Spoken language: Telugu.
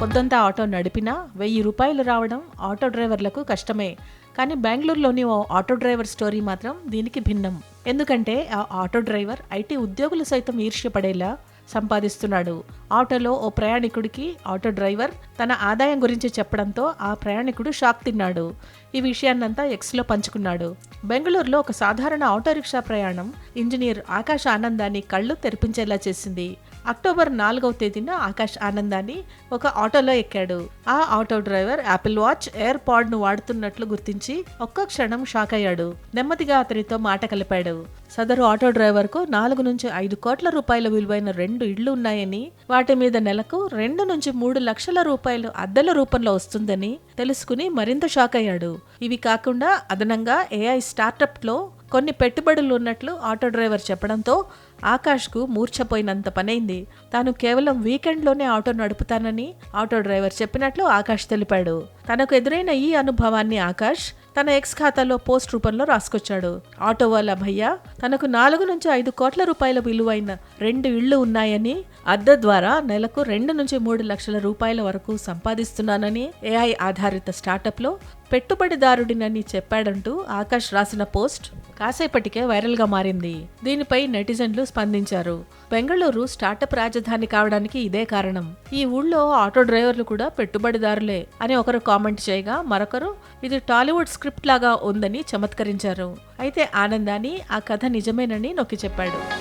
పొద్దంతా ఆటో నడిపినా వెయ్యి రూపాయలు రావడం ఆటో డ్రైవర్లకు కష్టమే. కానీ బెంగళూరులోని ఓ ఆటో డ్రైవర్ స్టోరీ మాత్రం దీనికి భిన్నం. ఎందుకంటే ఆ ఆటో డ్రైవర్ ఐటీ ఉద్యోగులు సైతం ఈర్ష్యపడేలా సంపాదిస్తున్నాడు. ఆటోలో ఓ ప్రయాణికుడికి ఆటో డ్రైవర్ తన ఆదాయం గురించి చెప్పడంతో ఆ ప్రయాణికుడు షాక్ తిన్నాడు. ఈ విషయాన్నంతా ఎక్స్లో పంచుకున్నాడు. బెంగళూరులో ఒక సాధారణ ఆటో రిక్షా ప్రయాణం ఇంజనీర్ ఆకాశ ఆనందాన్ని కళ్ళు తెరిపించేలా చేసింది. అక్టోబర్ నాలుగవ తేదీన ఆకాష్ ఆనందాన్ని ఒక ఆటోలో ఎక్కాడు. ఆ auto driver Apple watch air పాడ్ను వాడుతున్నట్లు గుర్తించి ఒక్క క్షణం షాక్ అయ్యాడు. నెమ్మదిగా అతనితో మాట కలిపాడు. సదరు ఆటో డ్రైవర్కు నాలుగు నుంచి ఐదు కోట్ల రూపాయల విలువైన రెండు ఇళ్ళు ఉన్నాయని వాటి మీద నెలకు రెండు నుంచి మూడు లక్షల రూపాయలు అద్దెల రూపంలో వస్తుందని తెలుసుకుని మరింత షాక్ అయ్యాడు. ఇవి కాకుండా అదనంగా ఏఐ స్టార్టప్లో కొన్ని పెట్టుబడులు ఉన్నట్లు ఆటో డ్రైవర్ చెప్పడంతో ఆకాష్కు మూర్ఛపోయినంత పనైంది. తాను కేవలం వీకెండ్లోనే ఆటో నడుపుతానని ఆటో డ్రైవర్ చెప్పినట్లు ఆకాష్ తెలిపాడు. తనకు ఎదురైన ఈ అనుభవాన్ని ఆకాష్ తన ఎక్స్ ఖాతాలో పోస్ట్ రూపంలో రాసుకొచ్చాడు. ఆటో వాళ్ళ భయ్య తనకు నాలుగు నుంచి ఐదు కోట్ల రూపాయల విలువైన రెండు ఇళ్ళు ఉన్నాయని అద్దె ద్వారా నెలకు రెండు నుంచి మూడు లక్షల రూపాయల వరకు సంపాదిస్తున్నానని ఏఐ ఆధారిత స్టార్టప్లో పెట్టుబడిదారుడినని చెప్పాడంటూ ఆకాష్ రాసిన పోస్ట్ కాసేపటికే వైరల్గా మారింది. దీనిపై నెటిజన్లు స్పందించారు. బెంగళూరు స్టార్టప్ రాజధాని కావడానికి ఇదే కారణం. ఈ ఊళ్ళో ఆటో డ్రైవర్లు కూడా పెట్టుబడిదారులే అని ఒకరు కామెంట్ చేయగా మరొకరు ఇది టాలీవుడ్ స్క్రిప్ట్ లాగా ఉందని చమత్కరించారు. అయితే ఆనందాన్ని ఆ కథ నిజమేనని నొక్కి చెప్పాడు.